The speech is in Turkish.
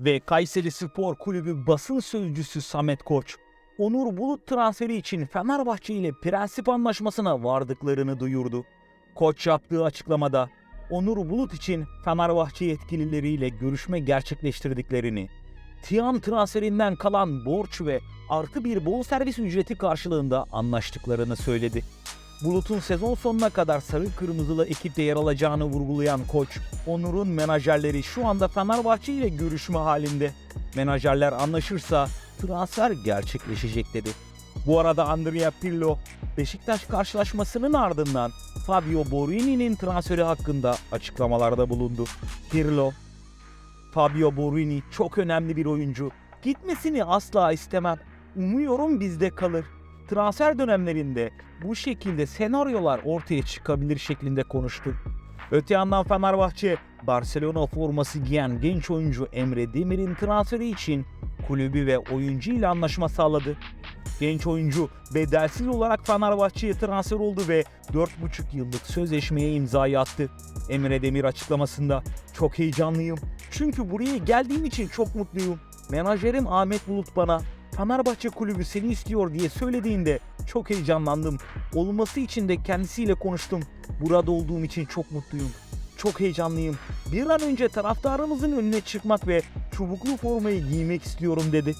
ve Kayseri Spor Kulübü basın sözcüsü Samet Koç, Onur Bulut transferi için Fenerbahçe ile prensip anlaşmasına vardıklarını duyurdu. Koç yaptığı açıklamada Onur Bulut için Fenerbahçe yetkilileriyle görüşme gerçekleştirdiklerini, Tiam transferinden kalan borç ve artı bir bonservis ücreti karşılığında anlaştıklarını söyledi. Bulut'un sezon sonuna kadar sarı kırmızılı ekipte yer alacağını vurgulayan koç, Onur'un menajerleri şu anda Fenerbahçe ile görüşme halinde. Menajerler anlaşırsa transfer gerçekleşecek dedi. Bu arada Andrea Pirlo, Beşiktaş karşılaşmasının ardından Fabio Borini'nin transferi hakkında açıklamalarda bulundu. Pirlo, Fabio Borini çok önemli bir oyuncu. Gitmesini asla istemem. Umuyorum bizde kalır. Transfer dönemlerinde bu şekilde senaryolar ortaya çıkabilir şeklinde konuştu. Öte yandan Fenerbahçe, Barcelona forması giyen genç oyuncu Emre Demir'in transferi için kulübü ve oyuncu ile anlaşma sağladı. Genç oyuncu bedelsiz olarak Fenerbahçe'ye transfer oldu ve 4,5 yıllık sözleşmeye imzayı attı. Emre Demir açıklamasında çok heyecanlıyım. Çünkü buraya geldiğim için çok mutluyum. Menajerim Ahmet Bulut bana Fenerbahçe kulübü seni istiyor diye söylediğinde çok heyecanlandım. Olması için de kendisiyle konuştum. Burada olduğum için çok mutluyum. Çok heyecanlıyım. Bir an önce taraftarımızın önüne çıkmak ve çubuklu formayı giymek istiyorum dedi.